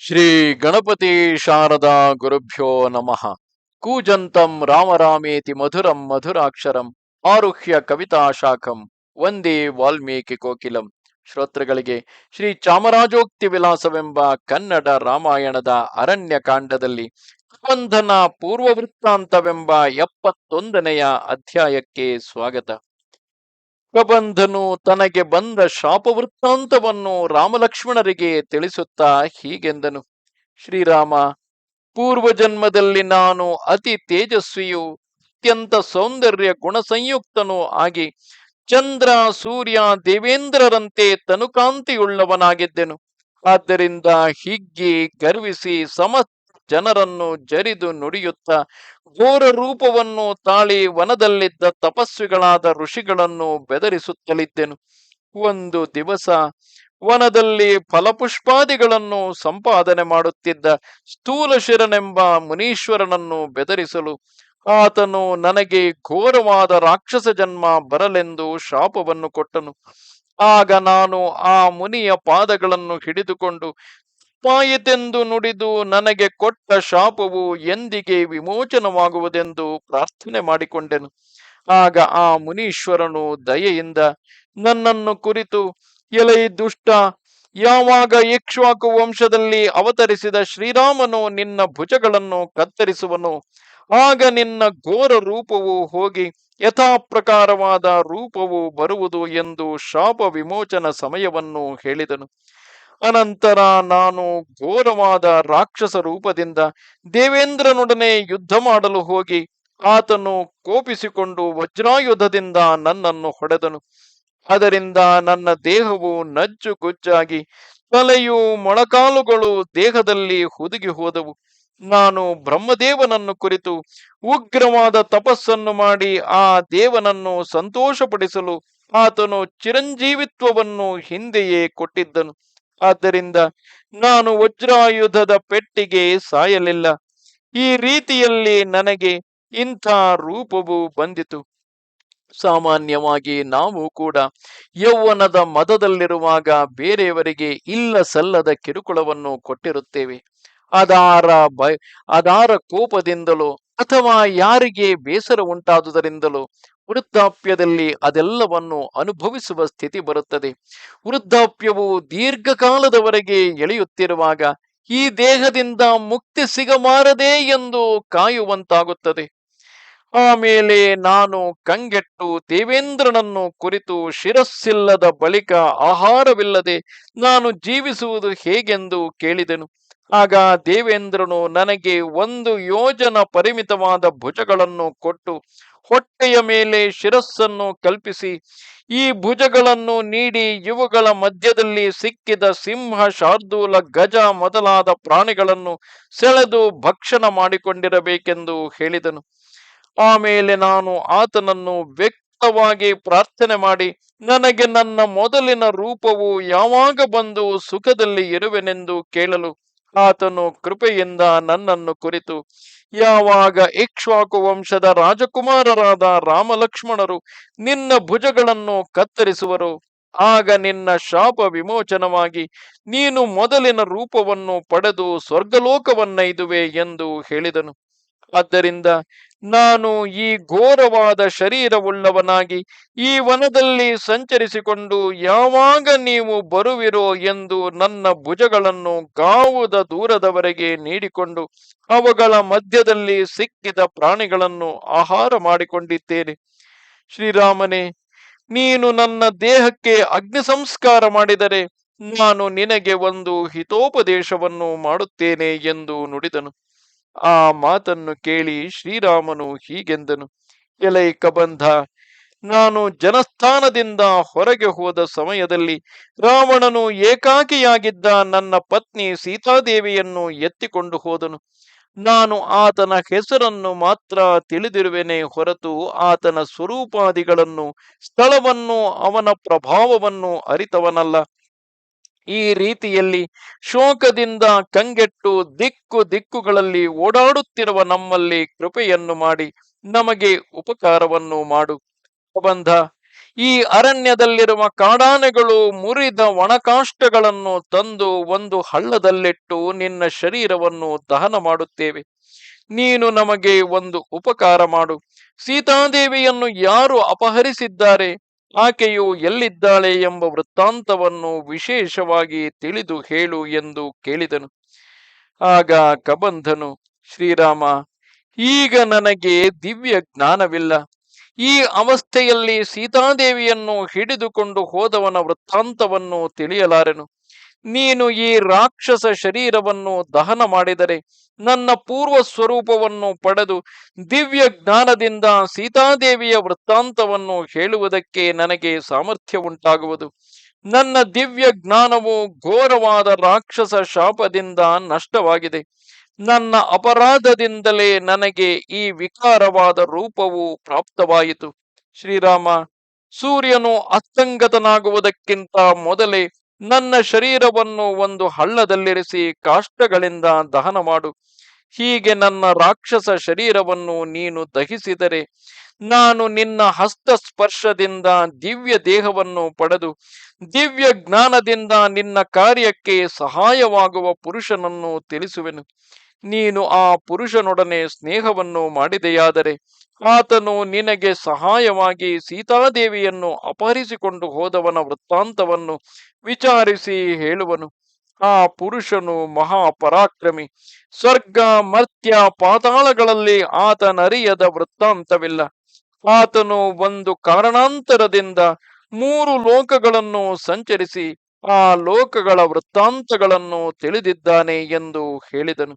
ಶ್ರೀ ಗಣಪತಿ ಶಾರದಾ ಗುರುಭ್ಯೋ ನಮಃ. ಕೂಜಂತಂ ರಾಮರಾಮೇತಿ ಮಧುರಂ ಮಧುರಾಕ್ಷರಂ ಆರುಹ್ಯ ಕವಿತಾ ಶಾಖಂ ವಂದೇ ವಾಲ್ಮೀಕಿ ಕೋಕಿಲಂ. ಶ್ರೋತೃಗಳಿಗೆ ಶ್ರೀ ಚಾಮರಾಜೋಕ್ತಿ ವಿಲಾಸವೆಂಬ ಕನ್ನಡ ರಾಮಾಯಣದ ಅರಣ್ಯ ಕಾಂಡದಲ್ಲಿ ಬಂಧನ ಪೂರ್ವ ವೃತ್ತಾಂತವೆಂಬ ಎಪ್ಪತ್ತೊಂದನೆಯ ಅಧ್ಯಾಯಕ್ಕೆ ಸ್ವಾಗತ. ಪ್ರಬಂಧನು ತನಗೆ ಬಂದ ಶಾಪ ವೃತ್ತಾಂತವನ್ನು ರಾಮಲಕ್ಷ್ಮಣರಿಗೆ ತಿಳಿಸುತ್ತಾ ಹೀಗೆಂದನು. ಶ್ರೀರಾಮ ಪೂರ್ವ ಜನ್ಮದಲ್ಲಿ ನಾನು ಅತಿ ತೇಜಸ್ವಿಯು, ಅತ್ಯಂತ ಸೌಂದರ್ಯ ಗುಣಸಂಯುಕ್ತನೂ ಆಗಿ ಚಂದ್ರ, ಸೂರ್ಯ, ದೇವೇಂದ್ರರಂತೆ ತನುಕಾಂತಿಯುಳ್ಳವನಾಗಿದ್ದೆನು. ಆದ್ದರಿಂದ ಹಿಗ್ಗಿ ಗರ್ವಿಸಿ ಸಮಸ್ತ ಜನರನ್ನು ಜರಿದು ನುಡಿಯುತ್ತ ಘೋರ ರೂಪವನ್ನು ತಾಳಿ ವನದಲ್ಲಿದ್ದ ತಪಸ್ವಿಗಳಾದ ಋಷಿಗಳನ್ನು ಬೆದರಿಸುತ್ತಲಿದ್ದೆನು. ಒಂದು ದಿವಸ ವನದಲ್ಲಿ ಫಲಪುಷ್ಪಾದಿಗಳನ್ನು ಸಂಪಾದನೆ ಮಾಡುತ್ತಿದ್ದ ಸ್ಥೂಲಶಿರನೆಂಬ ಮುನೀಶ್ವರನನ್ನು ಬೆದರಿಸಲು ಆತನು ನನಗೆ ಘೋರವಾದ ರಾಕ್ಷಸ ಜನ್ಮ ಬರಲೆಂದು ಶಾಪವನ್ನು ಕೊಟ್ಟನು. ಆಗ ನಾನು ಆ ಮುನಿಯ ಪಾದಗಳನ್ನು ಹಿಡಿದುಕೊಂಡು ತಪ್ಪಾಯಿತೆಂದು ನುಡಿದು ನನಗೆ ಕೊಟ್ಟ ಶಾಪವು ಎಂದಿಗೆ ವಿಮೋಚನವಾಗುವುದೆಂದು ಪ್ರಾರ್ಥನೆ ಮಾಡಿಕೊಂಡೆನು. ಆಗ ಆ ಮುನೀಶ್ವರನು ದಯೆಯಿಂದ ನನ್ನನ್ನು ಕುರಿತು, ಎಲೈ ದುಷ್ಟ, ಯಾವಾಗ ಇಕ್ಷ್ವಾಕು ವಂಶದಲ್ಲಿ ಅವತರಿಸಿದ ಶ್ರೀರಾಮನು ನಿನ್ನ ಭುಜಗಳನ್ನು ಕತ್ತರಿಸುವನು, ಆಗ ನಿನ್ನ ಘೋರ ರೂಪವು ಹೋಗಿ ಯಥಾಪ್ರಕಾರವಾದ ರೂಪವು ಬರುವುದು ಎಂದು ಶಾಪ ವಿಮೋಚನ ಸಮಯವನ್ನು ಹೇಳಿದನು. ಅನಂತರ ನಾನು ಘೋರವಾದ ರಾಕ್ಷಸ ರೂಪದಿಂದ ದೇವೇಂದ್ರನೊಡನೆ ಯುದ್ಧ ಮಾಡಲು ಹೋಗಿ ಆತನು ಕೋಪಿಸಿಕೊಂಡು ವಜ್ರಾಯುಧದಿಂದ ನನ್ನನ್ನು ಹೊಡೆದನು. ಅದರಿಂದ ನನ್ನ ದೇಹವು ನಜ್ಜು ಗುಜ್ಜಾಗಿ ತಲೆಯು ಮೊಣಕಾಲುಗಳು ದೇಹದಲ್ಲಿ ಹುದುಗಿ ಹೋದವು. ನಾನು ಬ್ರಹ್ಮದೇವನನ್ನು ಕುರಿತು ಉಗ್ರವಾದ ತಪಸ್ಸನ್ನು ಮಾಡಿ ಆ ದೇವನನ್ನು ಸಂತೋಷಪಡಿಸಲು ಆತನು ಚಿರಂಜೀವಿತ್ವವನ್ನು ಹಿಂದೆಯೇ ಕೊಟ್ಟಿದ್ದನು. ಆದ್ದರಿಂದ ನಾನು ವಜ್ರಾಯುಧದ ಪೆಟ್ಟಿಗೆ ಸಾಯಲಿಲ್ಲ. ಈ ರೀತಿಯಲ್ಲಿ ನನಗೆ ಇಂಥ ರೂಪವು ಬಂದಿತು. ಸಾಮಾನ್ಯವಾಗಿ ನಾವು ಕೂಡ ಯೌವನದ ಮದದಲ್ಲಿರುವಾಗ ಬೇರೆಯವರಿಗೆ ಇಲ್ಲ ಸಲ್ಲದ ಕಿರುಕುಳವನ್ನು ಕೊಟ್ಟಿರುತ್ತೇವೆ. ಅದಾರ ಅದಾರ ಕೋಪದಿಂದಲೋ ಅಥವಾ ಯಾರಿಗೆ ಬೇಸರ ಉಂಟಾದುದರಿಂದಲೋ ವೃದ್ಧಾಪ್ಯದಲ್ಲಿ ಅದೆಲ್ಲವನ್ನು ಅನುಭವಿಸುವ ಸ್ಥಿತಿ ಬರುತ್ತದೆ. ವೃದ್ಧಾಪ್ಯವು ದೀರ್ಘಕಾಲದವರೆಗೆ ಎಳೆಯುತ್ತಿರುವಾಗ ಈ ದೇಹದಿಂದ ಮುಕ್ತಿ ಸಿಗಬಾರದೆ ಎಂದು ಕಾಯುವಂತಾಗುತ್ತದೆ. ಆಮೇಲೆ ನಾನು ಕಂಗೆಟ್ಟು ದೇವೇಂದ್ರನನ್ನು ಕುರಿತು ಶಿರಸ್ಸಿಲ್ಲದ ಬಳಿಕ ಆಹಾರವಿಲ್ಲದೆ ನಾನು ಜೀವಿಸುವುದು ಹೇಗೆಂದು ಕೇಳಿದೆನು. ಆಗ ದೇವೇಂದ್ರನು ನನಗೆ ಒಂದು ಯೋಜನ ಪರಿಮಿತವಾದ ಭುಜಗಳನ್ನು ಕೊಟ್ಟು ಹೊಟ್ಟೆಯ ಮೇಲೆ ಶಿರಸ್ಸನ್ನು ಕಲ್ಪಿಸಿ. ಈ ಭುಜಗಳನ್ನು ನೀಡಿ ಇವುಗಳ ಮಧ್ಯದಲ್ಲಿ ಸಿಕ್ಕಿದ ಸಿಂಹ, ಶಾರ್ದೂಲ, ಗಜ ಮೊದಲಾದ ಪ್ರಾಣಿಗಳನ್ನು ಸೆಳೆದು ಭಕ್ಷಣ ಮಾಡಿಕೊಂಡಿರಬೇಕೆಂದು ಹೇಳಿದನು. ಆಮೇಲೆ ನಾನು ಆತನನ್ನು ವ್ಯಕ್ತವಾಗಿ ಪ್ರಾರ್ಥನೆ ಮಾಡಿ, ನನಗೆ ನನ್ನ ಮೊದಲಿನ ರೂಪವು ಯಾವಾಗ ಬಂದು ಸುಖದಲ್ಲಿ ಇರುವೆನೆಂದು ಕೇಳಲು ಆತನು ಕೃಪೆಯಿಂದ ನನ್ನನ್ನು ಕುರಿತು, ಯಾವಾಗ ಇಕ್ಷ್ವಾಕು ವಂಶದ ರಾಜಕುಮಾರರಾದ ರಾಮಲಕ್ಷ್ಮಣರು ನಿನ್ನ ಭುಜಗಳನ್ನು ಕತ್ತರಿಸುವರು, ಆಗ ನಿನ್ನ ಶಾಪ ವಿಮೋಚನವಾಗಿ ನೀನು ಮೊದಲಿನ ರೂಪವನ್ನು ಪಡೆದು ಸ್ವರ್ಗಲೋಕವನ್ನೈದುವೆ ಎಂದು ಹೇಳಿದನು. ಆದ್ದರಿಂದ ನಾನು ಈ ಘೋರವಾದ ಶರೀರವುಳ್ಳವನಾಗಿ ಈ ವನದಲ್ಲಿ ಸಂಚರಿಸಿಕೊಂಡು ಯಾವಾಗ ನೀವು ಬರುವಿರೋ ಎಂದು ನನ್ನ ಭುಜಗಳನ್ನು ಗಾವುದ ದೂರದವರೆಗೆ ನೀಡಿಕೊಂಡು ಅವುಗಳ ಮಧ್ಯದಲ್ಲಿ ಸಿಕ್ಕಿದ ಪ್ರಾಣಿಗಳನ್ನು ಆಹಾರ ಮಾಡಿಕೊಂಡಿದ್ದೇನೆ. ಶ್ರೀರಾಮನೇ, ನೀನು ನನ್ನ ದೇಹಕ್ಕೆ ಅಗ್ನಿ ಸಂಸ್ಕಾರ ಮಾಡಿದರೆ ನಾನು ನಿನಗೆ ಒಂದು ಹಿತೋಪದೇಶವನ್ನು ಮಾಡುತ್ತೇನೆ ಎಂದು ನುಡಿದನು. ಆ ಮಾತನ್ನು ಕೇಳಿ ಶ್ರೀರಾಮನು ಹೀಗೆಂದನು, ಎಲೈ ಕಬಂಧ, ನಾನು ಜನಸ್ಥಾನದಿಂದ ಹೊರಗೆ ಹೋದ ಸಮಯದಲ್ಲಿ ರಾವಣನು ಏಕಾಕಿಯಾಗಿದ್ದ ನನ್ನ ಪತ್ನಿ ಸೀತಾದೇವಿಯನ್ನು ಎತ್ತಿಕೊಂಡು ಹೋದನು. ನಾನು ಆತನ ಹೆಸರನ್ನು ಮಾತ್ರ ತಿಳಿದಿರುವೆನೆ ಹೊರತು ಆತನ ಸ್ವರೂಪಾದಿಗಳನ್ನು, ಸ್ಥಳವನ್ನು, ಅವನ ಪ್ರಭಾವವನ್ನು ಅರಿತವನಲ್ಲ. ಈ ರೀತಿಯಲ್ಲಿ ಶೋಕದಿಂದ ಕಂಗೆಟ್ಟು ದಿಕ್ಕು ದಿಕ್ಕುಗಳಲ್ಲಿ ಓಡಾಡುತ್ತಿರುವ ನಮ್ಮಲ್ಲಿ ಕೃಪೆಯನ್ನು ಮಾಡಿ ನಮಗೆ ಉಪಕಾರವನ್ನು ಮಾಡು. ಬಂಧ ಈ ಅರಣ್ಯದಲ್ಲಿರುವ ಕಾಡಾನೆಗಳು ಮುರಿದ ಒಣಕಾಷ್ಟಗಳನ್ನು ತಂದು ಒಂದು ಹಳ್ಳದಲ್ಲಿಟ್ಟು ನಿನ್ನ ಶರೀರವನ್ನು ದಹನ ಮಾಡುತ್ತೇವೆ. ನೀನು ನಮಗೆ ಒಂದು ಉಪಕಾರ ಮಾಡು. ಸೀತಾದೇವಿಯನ್ನು ಯಾರು ಅಪಹರಿಸಿದ್ದಾರೆ? ಆಕೆಯು ಎಲ್ಲಿದ್ದಾಳೆ ಎಂಬ ವೃತ್ತಾಂತವನ್ನು ವಿಶೇಷವಾಗಿ ತಿಳಿದು ಹೇಳು ಎಂದು ಕೇಳಿದನು. ಆಗ ಕಬಂಧನು, ಶ್ರೀರಾಮ, ಈಗ ನನಗೆ ದಿವ್ಯ ಜ್ಞಾನವಿಲ್ಲ. ಈ ಅವಸ್ಥೆಯಲ್ಲಿ ಸೀತಾದೇವಿಯನ್ನು ಹಿಡಿದುಕೊಂಡು ಹೋದವನ ವೃತ್ತಾಂತವನ್ನು ತಿಳಿಯಲಾರೆನು. ನೀನು ಈ ರಾಕ್ಷಸ ಶರೀರವನ್ನು ದಹನ ಮಾಡಿದರೆ ನನ್ನ ಪೂರ್ವ ಸ್ವರೂಪವನ್ನು ಪಡೆದು ದಿವ್ಯ ಜ್ಞಾನದಿಂದ ಸೀತಾದೇವಿಯ ವೃತ್ತಾಂತವನ್ನು ಹೇಳುವುದಕ್ಕೆ ನನಗೆ ಸಾಮರ್ಥ್ಯ ಉಂಟಾಗುವುದು ನನ್ನ ದಿವ್ಯ ಜ್ಞಾನವು ಘೋರವಾದ ರಾಕ್ಷಸ ಶಾಪದಿಂದ ನಷ್ಟವಾಗಿದೆ. ನನ್ನ ಅಪರಾಧದಿಂದಲೇ ನನಗೆ ಈ ವಿಕಾರವಾದ ರೂಪವು ಪ್ರಾಪ್ತವಾಯಿತು. ಶ್ರೀರಾಮ, ಸೂರ್ಯನು ಅಸ್ತಂಗತನಾಗುವುದಕ್ಕಿಂತ ಮೊದಲೇ ನನ್ನ ಶರೀರವನ್ನು ಒಂದು ಹಳ್ಳದಲ್ಲಿರಿಸಿ ಕಾಷ್ಟಗಳಿಂದ ದಹನ ಮಾಡು. ಹೀಗೆ ನನ್ನ ರಾಕ್ಷಸ ಶರೀರವನ್ನು ನೀನು ದಹಿಸಿದರೆ ನಾನು ನಿನ್ನ ಹಸ್ತ ಸ್ಪರ್ಶದಿಂದ ದಿವ್ಯ ದೇಹವನ್ನು ಪಡೆದು ದಿವ್ಯ ಜ್ಞಾನದಿಂದ ನಿನ್ನ ಕಾರ್ಯಕ್ಕೆ ಸಹಾಯವಾಗುವ ಪುರುಷನನ್ನು ತಿಳಿಸುವೆನು. ನೀನು ಆ ಪುರುಷನೊಡನೆ ಸ್ನೇಹವನ್ನು ಮಾಡಿದೆಯಾದರೆ ಆತನು ನಿನಗೆ ಸಹಾಯವಾಗಿ ಸೀತಾದೇವಿಯನ್ನು ಅಪಹರಿಸಿಕೊಂಡು ಹೋದವನ ವೃತ್ತಾಂತವನ್ನು ವಿಚಾರಿಸಿ ಹೇಳುವನು. ಆ ಪುರುಷನು ಮಹಾಪರಾಕ್ರಮಿ. ಸ್ವರ್ಗ, ಮರ್ತ್ಯ, ಪಾತಾಳಗಳಲ್ಲಿ ಆತನರಿಯದ ವೃತ್ತಾಂತವಿಲ್ಲ. ಆತನು ಒಂದು ಕಾರಣಾಂತರದಿಂದ ಮೂರು ಲೋಕಗಳನ್ನು ಸಂಚರಿಸಿ ಆ ಲೋಕಗಳ ವೃತ್ತಾಂತಗಳನ್ನು ತಿಳಿದಿದ್ದಾನೆ ಎಂದು ಹೇಳಿದನು.